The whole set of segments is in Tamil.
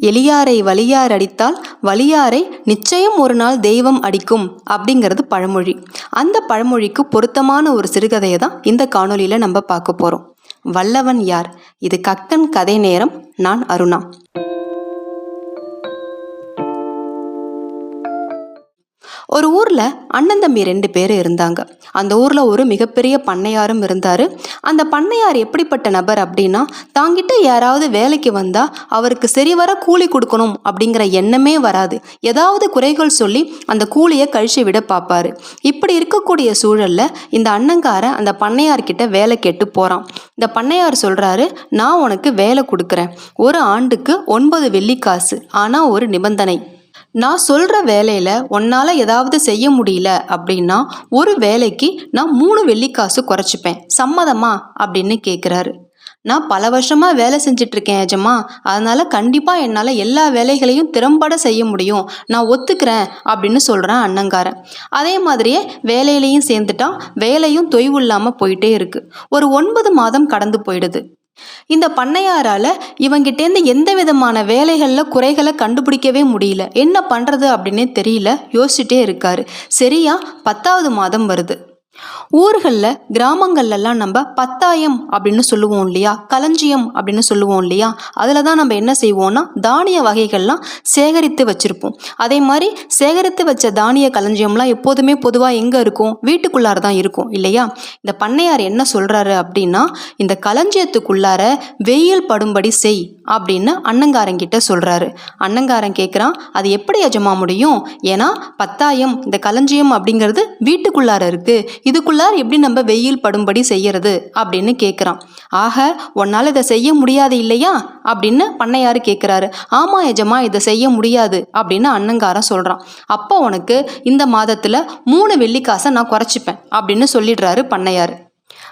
எளியாரை வலியார் அடித்தால் வலியாரை நிச்சயம் ஒரு நாள் தெய்வம் அடிக்கும் அப்படிங்கிறது பழமொழி. அந்த பழமொழிக்கு பொருத்தமான ஒரு சிறுகதையை தான் இந்த காணொலியில் நம்ம பார்க்க போகிறோம் வல்லவன் யார்? இது கக்கன் கதை நேரம். நான் அருணா. ஒரு ஊரில் அண்ணன் தம்பி ரெண்டு பேர் இருந்தாங்க. அந்த ஊரில் ஒரு மிகப்பெரிய பண்ணையாரும் இருந்தார். அந்த பண்ணையார் எப்படிப்பட்ட நபர் அப்படின்னா தாங்கிட்ட யாராவது வேலைக்கு வந்தால் அவருக்கு சரிவர கூலி கொடுக்கணும் அப்படிங்கிற எண்ணமே வராது. ஏதாவது குறைகள் சொல்லி அந்த கூலியை கழிச்சு விட பார்ப்பாரு. இப்படி இருக்கக்கூடிய சூழலில் இந்த அண்ணங்கார அந்த பண்ணையார்கிட்ட வேலை கேட்டு போகிறான் இந்த பண்ணையார் சொல்கிறாரு நான் உனக்கு வேலை கொடுக்குறேன். ஒரு ஆண்டுக்கு ஒன்பது வெள்ளிக்காசு ஆனால் ஒரு நிபந்தனை. நான் சொல்கிற வேலையில் உன்னால் ஏதாவது செய்ய முடியல அப்படின்னா ஒரு வேலைக்கு நான் மூணு வெள்ளிக்காசு குறைச்சிப்பேன். சம்மதமா? அப்படின்னு கேட்குறாரு நான் பல வருஷமாக வேலை செஞ்சிட்ருக்கேன் எஜமா. அதனால் கண்டிப்பாக என்னால் எல்லா வேலைகளையும் திறம்பட செய்ய முடியும். நான் ஒத்துக்கிறேன் அப்படின்னு சொல்கிறேன் அண்ணங்காரன். அதே மாதிரியே வேலையிலையும் சேர்ந்துட்டான் வேலையும் தொய்வு இல்லாமல் போயிட்டே இருக்குது ஒரு ஒன்பது மாதம் கடந்து போயிடுது. இந்த பண்ணையாரால இவங்கிட்டேருந்து எந்த விதமான வேலைகளில் குறைகளை கண்டுபிடிக்கவே முடியல. என்ன பண்ணுறது அப்படின்னே தெரியல. யோசிச்சுட்டே இருக்காரு. சரியா? பத்தாவது மாதம் வருது. ஊர்களில் கிராமங்கள்லாம் நம்ம பத்தாயம் அப்படின்னு சொல்லுவோம் இல்லையா? களஞ்சியம் அப்படின்னு சொல்லுவோம் இல்லையா? அதில் தான் நம்ம என்ன செய்வோம்னா தானிய வகைகள்லாம் சேகரித்து வச்சுருப்போம். அதே மாதிரி சேகரித்து வச்ச தானிய களஞ்சியம்லாம் எப்போதுமே பொதுவாக எங்கே இருக்கும்? வீட்டுக்குள்ளார தான் இருக்கும் இல்லையா? இந்த பண்ணையார் என்ன சொல்கிறாரு அப்படின்னா இந்த களஞ்சியத்துக்குள்ளார வெயில் படும்படி செய் அப்படின்னு அண்ணங்காரங்கிட்ட சொல்கிறாரு அண்ணங்காரன் கேட்குறான் அது எப்படி எஜமா முடியும்? ஏன்னா பத்தாயம் இந்த களஞ்சியம் அப்படிங்கிறது வீட்டுக்குள்ளார இருக்குது இதுக்குள்ளார் எப்படி நம்ம வெயில் படும்படி செய்யறது அப்படின்னு கேட்குறான் ஆக உன்னால் இதை செய்ய முடியாது இல்லையா? அப்படின்னு பண்ணையார் கேட்குறாரு ஆமாம் எஜமா இதை செய்ய முடியாது அப்படின்னு அண்ணங்காரன் சொல்கிறான் அப்போ உனக்கு இந்த மாதத்தில் மூணு வெள்ளிக்காசை நான் குறைச்சிப்பேன் அப்படின்னு சொல்லிடுறாரு பண்ணையார்.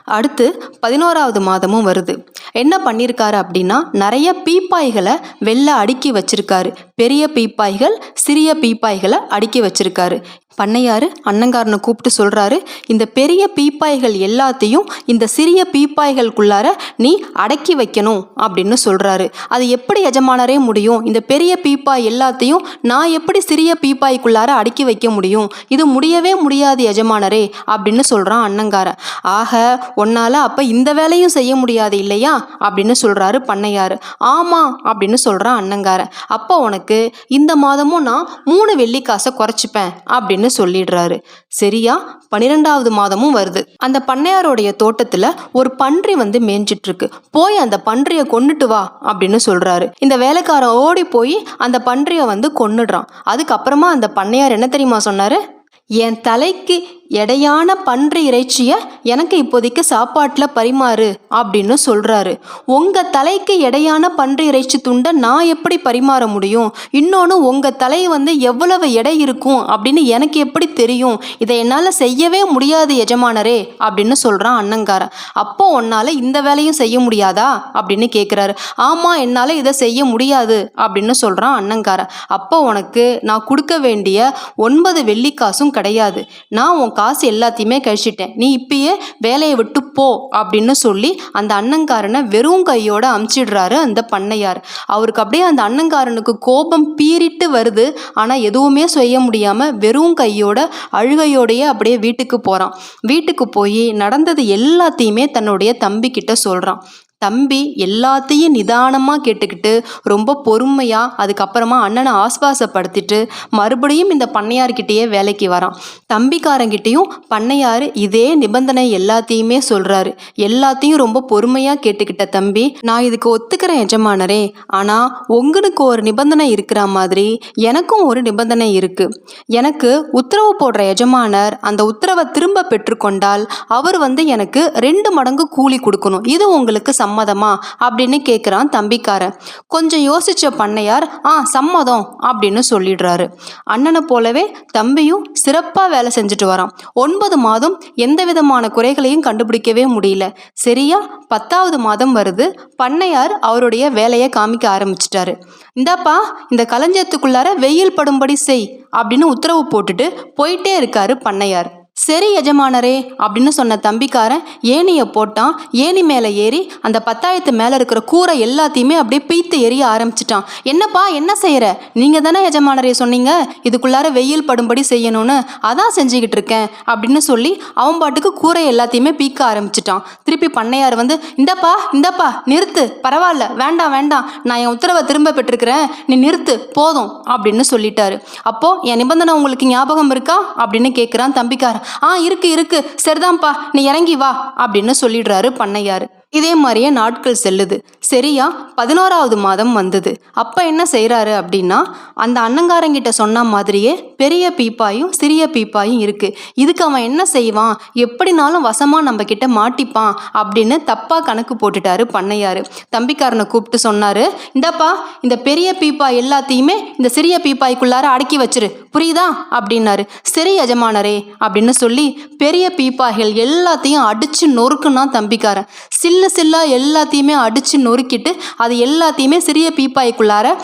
அடுத்து பதினோராவது மாதமும் வருது. என்ன பண்ணியிருக்காரு அப்படின்னா நிறைய பீப்பாய்களை வெளில அடுக்கி வச்சிருக்காரு. பெரிய பீப்பாய்கள் சிறிய பீப்பாய்களை அடுக்கி வச்சிருக்காரு. பண்ணையார் அன்னங்காரனை கூப்பிட்டு சொல்கிறாரு இந்த பெரிய பீப்பாய்கள் எல்லாத்தையும் இந்த சிறிய பீப்பாய்களுக்குள்ளார நீ அடக்கி வைக்கணும் அப்படின்னு சொல்கிறாரு அது எப்படி எஜமானரே முடியும்? இந்த பெரிய பீப்பாய் எல்லாத்தையும் நான் எப்படி சிறிய பீப்பாய்க்குள்ளார அடக்கி வைக்க முடியும்? இது முடியவே முடியாது எஜமானரே அப்படின்னு சொல்கிறான் அண்ணங்காரன். ஆக உன்னால் அப்போ இந்த வேலையும் செய்ய முடியாது இல்லையா? அப்படின்னு சொல்கிறாரு பண்ணையார். ஆமாம் அப்படின்னு சொல்கிறான் அண்ணங்காரன். அப்போ உனக்கு இந்த மாதமும் நான் மூணு வெள்ளிக்காசை குறைச்சிப்பேன் அப்படின்னு சொல்லிடுறாரு. சரியா? பன்னிரெண்டாவது மாதமும் வருது. அந்த பண்ணையாரோடைய தோட்டத்துல ஒரு பன்றி வந்து மேய்ஞ்சிட்டு இருக்கு போய் அந்த பன்றியை கொண்டுட்டு வா அப்படின்னு சொல்றாரு. இந்த வேலைக்காரன் ஓடி போய் அந்த பன்றியை வந்து கொன்னுடுறான். அதுக்கப்புறமா அந்த பண்ணையார் என்ன தெரியுமா சொன்னார்? என் தலைக்கு எடையான பன்றி இறைச்சியை எனக்கு இப்போதைக்கு சாப்பாட்டில் பரிமாறு அப்படின்னு சொல்கிறாரு உங்கள் தலைக்கு எடையான பன்றி இறைச்சி துண்டை நான் எப்படி பரிமாற முடியும்? இன்னொன்று உங்கள் தலை வந்து எவ்வளவு எடை இருக்கும் அப்படின்னு எனக்கு எப்படி தெரியும்? இதை என்னால் செய்யவே முடியாது எஜமானரே அப்படின்னு சொல்கிறான் அண்ணங்காரன் அப்போ உன்னால் இந்த வேலையும் செய்ய முடியாதா? அப்படின்னு கேட்குறாரு ஆமாம் என்னால் இதை செய்ய முடியாது அப்படின்னு சொல்கிறான் அண்ணங்காரன் அப்போ உனக்கு நான் கொடுக்க வேண்டிய ஒன்பது வெள்ளிக்காசும் கிடையாது. நான் உன் காசு எல்லாத்தையுமே கழிச்சிட்டேன். நீ இப்பயே வேலையை விட்டு போ அப்படின்னு சொல்லி அந்த அண்ணங்காரனை வெறும் கையோட அமுச்சிடுறாரு அந்த பண்ணையார். அவருக்கு அப்படியே அந்த அண்ணங்காரனுக்கு கோபம் பீறிட்டு வருது. ஆனால் எதுவுமே செய்ய முடியாமல் வெறும் கையோட அழுகையோடையே அப்படியே வீட்டுக்கு போகிறான் வீட்டுக்கு போய் நடந்தது எல்லாத்தையுமே தன்னுடைய தம்பிக்கிட்ட சொல்கிறான் தம்பி எல்லாத்தையும் நிதானமாக கேட்டுக்கிட்டு ரொம்ப பொறுமையாக அதுக்கப்புறமா அண்ணனை ஆஸ்வாசப்படுத்திட்டு மறுபடியும் இந்த பண்ணையார்கிட்டேயே வேலைக்கு வரான். தம்பிக்காரங்கிட்டேயும் பண்ணையார் இதே நிபந்தனை எல்லாத்தையுமே சொல்கிறாரு எல்லாத்தையும் ரொம்ப பொறுமையாக கேட்டுக்கிட்ட தம்பி நான் இதுக்கு ஒத்துக்கிறேன் எஜமானரே ஆனால் உங்களுக்கு ஒரு நிபந்தனை இருக்கிற மாதிரி எனக்கும் ஒரு நிபந்தனை இருக்குது எனக்கு உத்தரவு போடுற எஜமானர் அந்த உத்தரவை திரும்ப பெற்றுக்கொண்டால் அவர் வந்து எனக்கு ரெண்டு மடங்கு கூலி கொடுக்கணும். இது உங்களுக்கு சம்மதமா அப்படின்னு கேட்குறான் தம்பிக்காரன். கொஞ்சம் யோசிச்ச பண்ணையார் ஆ சம்மதம் அப்படின்னு சொல்லிடுறாரு. அண்ணனை போலவே தம்பியும் சிறப்பாக வேலை செஞ்சுட்டு வரான். ஒன்பது மாதம் எந்த விதமான குறைகளையும் கண்டுபிடிக்கவே முடியல. சரியா? பத்தாவது மாதம் வருது. பண்ணையார் அவருடைய வேலையை காமிக்க ஆரம்பிச்சிட்டாரு. இந்தாப்பா இந்த களஞ்சியத்துக்குள்ளார வெயில் படும்படி செய் அப்படின்னு உத்தரவு போட்டுட்டு போயிட்டே இருக்காரு பண்ணையார். சரி எஜமானரே அப்படின்னு சொன்ன தம்பிக்காரன் ஏணியை போட்டான். ஏணி மேலே ஏறி அந்த பத்தாயத்து மேலே இருக்கிற கூரை எல்லாத்தையுமே அப்படியே பீத்து எரிய ஆரம்பிச்சிட்டான். என்னப்பா என்ன செய்கிற நீங்கள் தானே எஜமானரே சொன்னீங்க? இதுக்குள்ளார வெயில் படும்படி செய்யணும்னு அதான் செஞ்சுக்கிட்டு இருக்கேன் அப்படின்னு சொல்லி அவன் பாட்டுக்கு கூரை எல்லாத்தையுமே பீக்க ஆரம்பிச்சிட்டான். திருப்பி பண்ணையார் வந்து இந்தப்பா இந்தப்பா நிறுத்து பரவாயில்ல வேண்டாம் வேண்டாம். நான் என் உத்தரவை திரும்ப பெற்றிருக்கிறேன். நீ நிறுத்து போதும் அப்படின்னு சொல்லிட்டாரு. அப்போ என் நிபந்தனை உங்களுக்கு ஞாபகம் இருக்கா? அப்படின்னு கேட்குறான் தம்பிக்காரன். ஆ இருக்கு இருக்கு. சரிதான்ப்பா நீ இறங்கி வா அப்படின்னு சொல்லிடுறாரு பண்ணையார். இதே மாதிரியே நாட்கள் செல்லுது. சரியா பதினோராவது மாதம் வந்தது. அப்போ என்ன செய்கிறாரு அப்படின்னா அந்த அண்ணங்காரங்கிட்ட சொன்ன மாதிரியே பெரிய பீப்பாயும் சிறிய பீப்பாயும் இருக்குது இதுக்கு அவன் என்ன செய்வான்? எப்படினாலும் வசமாக நம்ம கிட்ட மாட்டிப்பான் அப்படின்னு தப்பாக கணக்கு போட்டுட்டாரு பண்ணையாரு. தம்பிக்காரனை கூப்பிட்டு சொன்னார் இந்தப்பா இந்த பெரிய பீப்பாய் எல்லாத்தையுமே இந்த சிறிய பீப்பாய்க்குள்ளார அடக்கி வச்சிரு. புரியுதா? அப்படின்னாரு. சரி எஜமானரே அப்படின்னு சொல்லி பெரிய பீப்பாய்கள் எல்லாத்தையும் அடிச்சு நொறுக்குனா தம்பிக்காரன். சில்லு சில்லா எல்லாத்தையுமே அடிச்சு நொறுக்கிட்டு அது எல்லாத்தையுமே சிறிய பீப்பாய்க்குள்ளார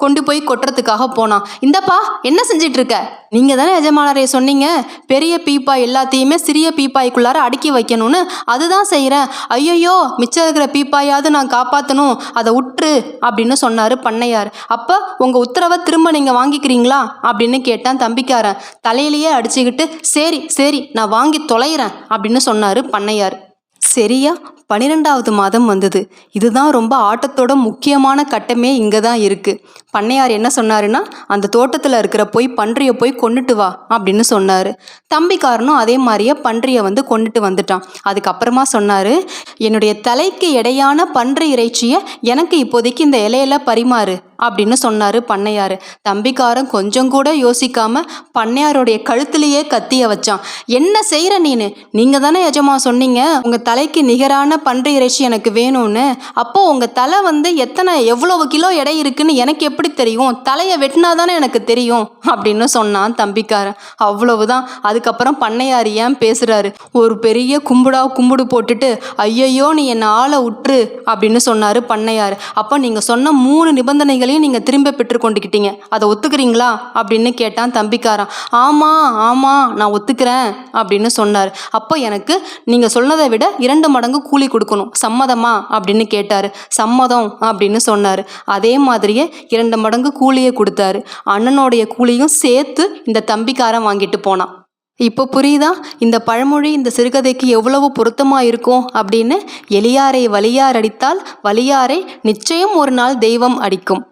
கொண்டு போய் கொட்டுறதுக்காக போனான். இந்தப்பா என்ன செஞ்சிட்டு இருக்க நீங்க தானே எஜமானரே சொன்னீங்க? பெரிய பீப்பாய் எல்லாத்தையுமே சிறிய பீப்பாய்க்குள்ளார அடுக்கி வைக்கணும்னு அதுதான் செய்கிறேன் ஐயையோ மிச்சம் இருக்கிற பீப்பாயாவது நான் காப்பாற்றணும் அதை உற்று அப்படின்னு சொன்னார் பண்ணையார். அப்போ உங்கள் உத்தரவை திரும்ப நீங்கள் வாங்கிக்கிறீங்களா? அப்படின்னு கேட்டான் தம்பிக்காரன். தலையிலேயே அடிச்சுக்கிட்டு சரி சரி நான் வாங்கி தொலைகிறேன் அப்படின்னு சொன்னார் பண்ணையார். சரியா? பன்னிரெண்டாவது மாதம் வந்தது. இதுதான் ரொம்ப ஆட்டத்தோட முக்கியமான கட்டமே இங்கே தான் இருக்குது பண்ணையார் என்ன சொன்னாருன்னா அந்த தோட்டத்தில் இருக்கிற போய் பன்றியை போய் கொண்டுட்டு வா அப்படின்னு சொன்னார். தம்பிக்காரனும் அதே மாதிரியே பன்றியை வந்து கொண்டுட்டு வந்துட்டான். அதுக்கப்புறமா சொன்னார் என்னுடைய தலைக்கு இடையான பன்றி இறைச்சியை எனக்கு இப்போதைக்கு இந்த இலையில பரிமாறு அப்படின்னு சொன்னார் பண்ணையார். தம்பிக்காரன் கொஞ்சம் கூட யோசிக்காம பண்ணையாருடைய கழுத்துலேயே கத்திய வச்சான். என்ன செய்கிற நீனு? நீங்கள் தானே எஜமா சொன்னீங்க. உங்கள் தலைக்கு நிகரான பன்றி இறைச்சி எனக்கு வேணும்னு அப்போ உங்கள் தலை வந்து எத்தனை எவ்வளவு கிலோ எடை இருக்குன்னு எனக்கு எப்படி தெரியும்? தலையை வெட்டினா தானே எனக்கு தெரியும்? அப்படின்னு சொன்னான் தம்பிக்காரன். அவ்வளவுதான். அதுக்கப்புறம் பண்ணையார் ஏன் பேசுகிறாரு ஒரு பெரிய கும்புடா கும்புடு போட்டுட்டு ஐயையோ நீ என்னை ஆளை உற்று அப்படின்னு சொன்னார் பண்ணையார். அப்போ நீங்கள் சொன்ன மூணு நிபந்தனைகளையும் நீங்கள் திரும்ப பெற்றுக்கொண்டுக்கிட்டீங்க அதை ஒத்துக்கிறீங்களா? அப்படின்னு கேட்டான் தம்பிக்காரன். ஆமாம் ஆமாம் நான் ஒத்துக்கிறேன் அப்படின்னு சொன்னார். அப்போ எனக்கு நீங்கள் சொன்னதை விட இரண்டு மடங்கு கூலி கொடுக்கணும். சம்மதமா? அப்படின்னு கேட்டார். சம்மதம் அப்படின்னு சொன்னார். அதே மாதிரியே இரண்டு மடங்கு கூலியை கொடுத்தாரு. அண்ணனுடைய கூலியும் சேர்த்து இந்த தம்பிக்காரன் வாங்கிட்டு போனான். இப்போ புரியுதா? இந்த பழமொழி இந்த சிறுகதைக்கு எவ்வளவு பொருத்தமாக இருக்கும் அப்படின்னு எளியாரை வலியார் அடித்தால் வலியாரை நிச்சயம் ஒரு நாள் தெய்வம் அடிக்கும்.